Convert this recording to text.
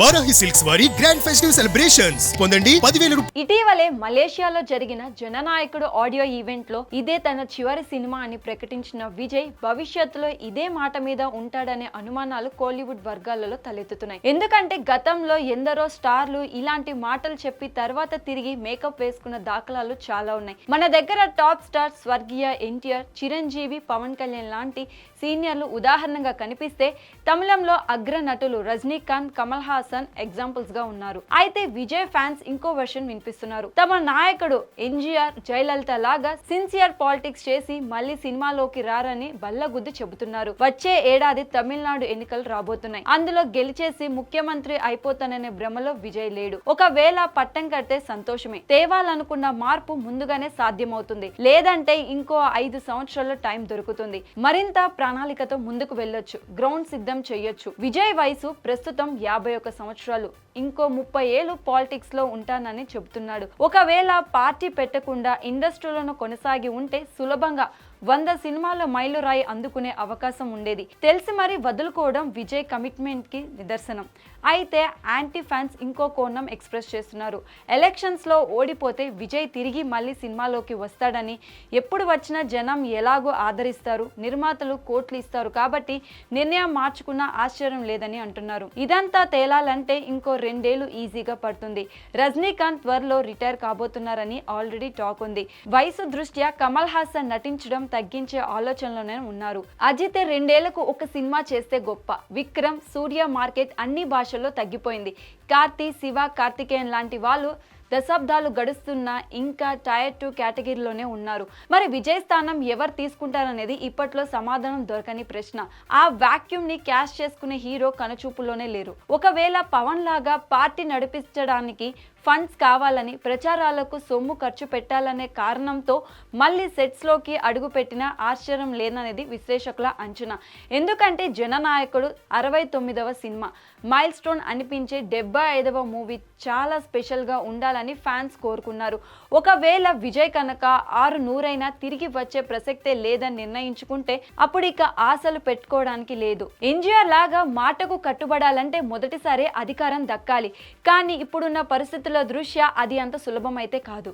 Varahi silks వారి grand festive celebrations పొందండి పదివేల ఇటీవలే మలేషియాలో జరిగిన జననాయకుడు ఆడియో ఈవెంట్లో ఇదే తన చివరి సినిమా అని ప్రకటించిన విజయ్ భవిష్యత్తులో ఇదే మాట మీద ఉంటాడనే అనుమానాలు కోలీవుడ్ వర్గాలలో తలెత్తుతున్నాయి. ఎందుకంటే గతంలో ఎందరో స్టార్లు ఇలాంటి మాటలు చెప్పి తర్వాత తిరిగి మేకప్ వేసుకున్న దాఖలాలు చాలా ఉన్నాయి. మన దగ్గర టాప్ స్టార్ స్వర్గీయ ఎన్టీఆర్ చిరంజీవి పవన్ కళ్యాణ్ లాంటి సీనియర్లు ఉదాహరణగా కనిపిస్తే తమిళంలో అగ్ర నటులు రజనీకాంత్ కమల్ హాసన్ ఎగ్జాంపుల్స్గా ఉన్నారు. అయితే విజయ్ ఫ్యాన్స్ ఇంకో వెర్షన్ వినిపిస్తున్నారు. తమ నాయకుడు ఎన్జీఆర్ జయలలిత లాగా సిన్సియర్ పాలిటిక్స్ చేసి మళ్ళీ సినిమాలోకి రారని బల్లగుద్ది చెబుతున్నారు. వచ్చే ఏడాది తమిళనాడు ఎన్నికలు రాబోతున్నాయి. అందులో గెలిచేసి ముఖ్యమంత్రి అయిపోతాననే భ్రమలో విజయ్ లేడు. ఒకవేళ పట్టం కడితే సంతోషమే. తేవాలనుకున్న మార్పు ముందుగానే సాధ్యమవుతుంది. లేదంటే ఇంకో ఐదు సంవత్సరాల్లో టైం దొరుకుతుంది. మరింత ప్రణాళికతో ముందుకు వెళ్ళొచ్చు. గ్రౌండ్ సిద్ధం చేయొచ్చు విజయ్ వయసు ప్రస్తుతం యాభై ఒక సంవత్సరాలు. ఇంకో ముప్పై ఏళ్ళు పాలిటిక్స్లో ఉంటానని చెబుతున్నాడు. ఒకవేళ పార్టీ పెట్టకుండా ఇండస్ట్రీలను కొనసాగి ఉంటే సులభంగా వంద సినిమాల మైలురాయి అందుకునే అవకాశం ఉండేది. తెలిసి మరి వదులుకోవడం విజయ్ కమిట్మెంట్కి నిదర్శనం. అయితే యాంటీ ఫ్యాన్స్ ఇంకో కోణం ఎక్స్ప్రెస్ చేస్తున్నారు. ఎలక్షన్స్లో ఓడిపోతే విజయ్ తిరిగి మళ్ళీ సినిమాలోకి వస్తాడని ఎప్పుడు వచ్చినా జనం ఎలాగో ఆదరిస్తారు నిర్మాతలు కోట్లు ఇస్తారు కాబట్టి నిర్ణయం మార్చుకున్న ఆశ్చర్యం లేదని అంటున్నారు. ఇదంతా తేలాలంటే ఇంకో రెండేళ్ళు ఈజీగా పడుతుంది. రజనీకాంత్ త్వరలో రిటైర్ కాబోతున్నారని ఆల్రెడీ టాక్ ఉంది. వయసు దృష్ట్యా కమల్ హాసన్ నటించడం తగ్గించే ఆలోచనలోనే ఉన్నారు. అజిత్ రెండేళ్ళకు ఒక సినిమా చేస్తే గొప్ప. విక్రమ్ సూర్య మార్కెట్ అన్ని భాషల్లో తగ్గిపోయింది. కార్తీ శివ కార్తికేయన్ లాంటి వాళ్ళు దశాబ్దాలు గడుస్తున్నా ఇంకా టైర్ టూ కేటగిరీలోనే ఉన్నారు. మరి విజయ్ స్థానం ఎవరు తీసుకుంటారనేది ఇప్పట్లో సమాధానం దొరకని ప్రశ్న. ఆ వాక్యూమ్ని క్యాష్ చేసుకునే హీరో కనుచూపులోనే లేరు. ఒకవేళ పవన్ లాగా పార్టీ నడిపించడానికి ఫండ్స్ కావాలని ప్రచారాలకు సొమ్ము ఖర్చు పెట్టాలనే కారణంతో మళ్ళీ సెట్స్లోకి అడుగుపెట్టిన ఆశ్చర్యం లేననేది విశ్లేషకుల అంచనా. ఎందుకంటే జననాయకుడు అరవై తొమ్మిదవ సినిమా. మైల్ స్టోన్ అనిపించే డెబ్బై ఐదవ మూవీ చాలా స్పెషల్గా ఉండాలని ఫ్యాన్స్ కోరుకున్నారు. ఒకవేళ విజయ్ కనుక ఆరు నూరైనా తిరిగి వచ్చే ప్రసక్తే లేదని నిర్ణయించుకుంటే అప్పుడు ఇక ఆశలు పెట్టుకోవడానికి లేదు. ఎన్జిఆర్ లాగా మాటకు కట్టుబడాలంటే మొదటిసారి అధికారం దక్కాలి. కానీ ఇప్పుడున్న పరిస్థితుల దృష్ట్యా అది అంత సులభమైతే కాదు.